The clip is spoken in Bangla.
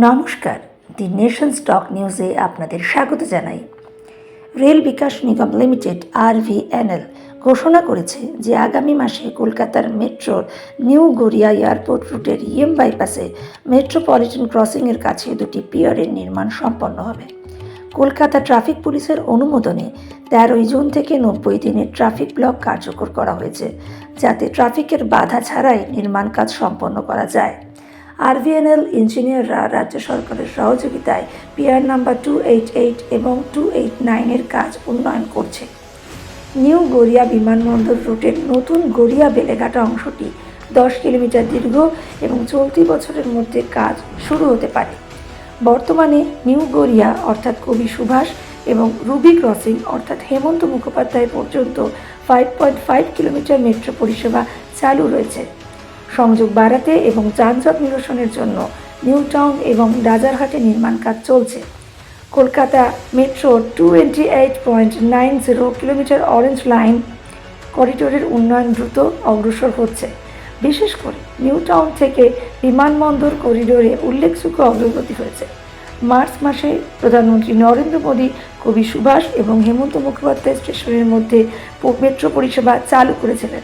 নমস্কার, দি নেশন স্টক নিউজে আপনাদের স্বাগত জানাই। Rail Vikas Nigam limited, RVNL, ঘোষণা করেছে যে আগামী মাসে কলকাতার মেট্রোর নিউ গড়িয়া এয়ারপোর্ট রুটের ইএম বাইপাসে মেট্রোপলিটন ক্রসিংয়ের কাছে দুটি পিয়ারের নির্মাণ সম্পন্ন হবে। কলকাতা ট্রাফিক পুলিশের অনুমোদনে তেরোই জুন থেকে নব্বই দিনের ট্রাফিক ব্লক কার্যকর করা হয়েছে, যাতে ট্রাফিকের বাধা ছাড়াই নির্মাণ কাজ সম্পন্ন করা যায়। আরভিএনএল ইঞ্জিনিয়াররা রাজ্য সরকারের সহযোগিতায় pier number two eight eight এবং টু এইট নাইনের কাজ উন্নয়ন করছে। নিউ গড়িয়া বিমানবন্দর রুটের নতুন গড়িয়া বেলেঘাটা অংশটি দশ কিলোমিটার দীর্ঘ এবং চলতি বছরের মধ্যে কাজ শুরু হতে পারে। বর্তমানে নিউ গড়িয়া অর্থাৎ কবি সুভাষ এবং রুবি ক্রসিং অর্থাৎ হেমন্ত মুখোপাধ্যায় পর্যন্ত five point five kilometre metro পরিষেবা চালু রয়েছে। সংযোগ বাড়াতে এবং যানজট নিরসনের জন্য নিউ টাউন এবং রাজারহাটে নির্মাণ কাজ চলছে। Kolkata metro twenty eight point nine zero kilometre orange line করিডোরের উন্নয়ন দ্রুত অগ্রসর হচ্ছে। বিশেষ করে নিউ টাউন থেকে বিমানবন্দর করিডোরে উল্লেখযোগ্য অগ্রগতি হয়েছে। মার্চ মাসে প্রধানমন্ত্রী নরেন্দ্র মোদী, কবি সুভাষ এবং হেমন্ত মুখোপাধ্যায় স্টেশনের মধ্যে মেট্রো পরিষেবা চালু করেছিলেন।